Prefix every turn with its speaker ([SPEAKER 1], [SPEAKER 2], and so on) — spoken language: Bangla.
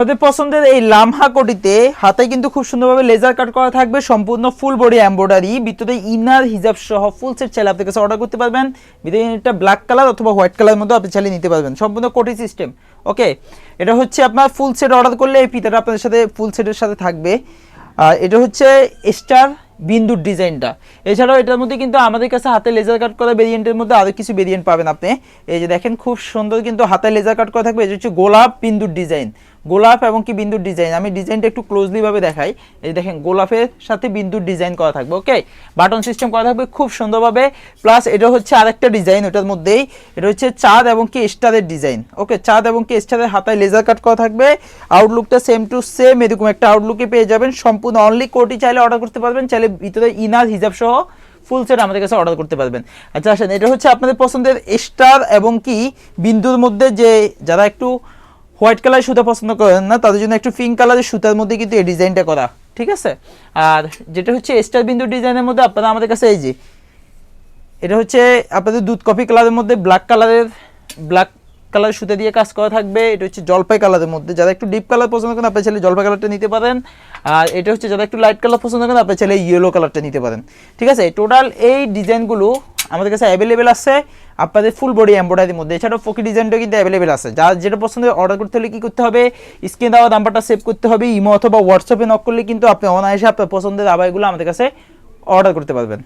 [SPEAKER 1] আপনাদের পছন্দের এই লামহা কোটিতে হাতে কিন্তু খুব সুন্দরভাবে লেজার কাট করা থাকবে, সম্পূর্ণ ফুল বডি এমব্রয়ডারি ভিতরে ইনার হিজাব সহ ফুল সেট চাইলে আপনার কাছে অর্ডার করতে পারবেন। ভিতরে এটা ব্ল্যাক কালার অথবা হোয়াইট কালার মধ্যে আপনি চাইলে নিতে পারবেন। সম্পূর্ণ কোটি সিস্টেম ওকে এটা হচ্ছে আপনার ফুল সেট অর্ডার করলে এই ফিতাটা আপনাদের সাথে ফুল সেটের সাথে থাকবে। আর এটা হচ্ছে স্টার বিন্দুর ডিজাইনটা। এছাড়াও এটার মধ্যে কিন্তু আমাদের কাছে হাতে লেজার কাট করা ভেরিয়েন্টের মধ্যে আরও কিছু ভেরিয়েন্ট পাবেন আপনি। এই যে দেখেন, খুব সুন্দর কিন্তু হাতে লেজার কাট করা থাকবে। এটা হচ্ছে গোলাপ বিন্দুর ডিজাইন। গোলাপ এবং কি বিন্দুর ডিজাইন? আমি ডিজাইনটা একটু ক্লোজলি ভাবে দেখাই। এই দেখেন, গোলাপের সাথে বিন্দুর ডিজাইন করা থাকবে ওকে বাটন সিস্টেম করা থাকবে খুব সুন্দরভাবে। প্লাস এটা হচ্ছে আরেকটা ডিজাইন, ওটার মধ্যেই। এটা হচ্ছে চাঁদ এবং কি স্টারের ডিজাইন ওকে চাঁদ এবং কি স্টারের হাতায় লেজার কাট করা থাকবে। আউটলুকটা সেম টু সেম এরকম একটা আউটলুকে পেয়ে যাবেন। সম্পূর্ণ অনলি কোটি চাইলে অর্ডার করতে পারবেন, চাইলে ভিতরে ইনার হিজাব সহ ফুল সেট আমাদের কাছে অর্ডার করতে পারবেন। আচ্ছা আসেন, এটা হচ্ছে আপনাদের পছন্দের স্টার এবং কি বিন্দুর মধ্যে যে, যারা একটু হোয়াইট কালার সুতা পছন্দ করেন না, তাদের জন্য একটু পিঙ্ক কালারের সুতার মধ্যে কিন্তু এই ডিজাইনটা করা, ঠিক আছে? আর যেটা হচ্ছে স্টার বিন্দু ডিজাইনের মধ্যে আপনারা আমাদের কাছে এই যে, এটা হচ্ছে আপনাদের দুধ কফি কালারের মধ্যে ব্ল্যাক কালারের ব্ল্যাক কালার সুতা দিয়ে কাজ করা থাকবে। এটা হচ্ছে জলপাই কালারের মধ্যে। যারা একটু ডিপ কালার পছন্দ করেন আপনি ছেলে জলপাই কালারটা নিতে পারেন। আর এটা হচ্ছে যারা একটু লাইট কালার পছন্দ করেন আপনি ছেলে ইয়েলো কালারটা নিতে পারেন। ঠিক আছে? টোটাল এই ডিজাইনগুলো আমাদের কাছে অ্যাভেলেবেল আছে। আপনাদের ফুল বডি এম্ব্রয়ডারির মধ্যে। এছাড়াও ফকি ডিজাইনটা কিন্তু অ্যাভেলেবেল আছে। যা যেটা পছন্দ অর্ডার করতে হলে কী করতে হবে? স্ক্রিন দেওয়া নাম্বারটা সেভ করতে হবে। ইমো অথবা হোয়াটসঅ্যাপে নক করলে কিন্তু আপনি অনায়াসে আপনার পছন্দের আবাইগুলো আমাদের কাছে অর্ডার করতে পারবেন।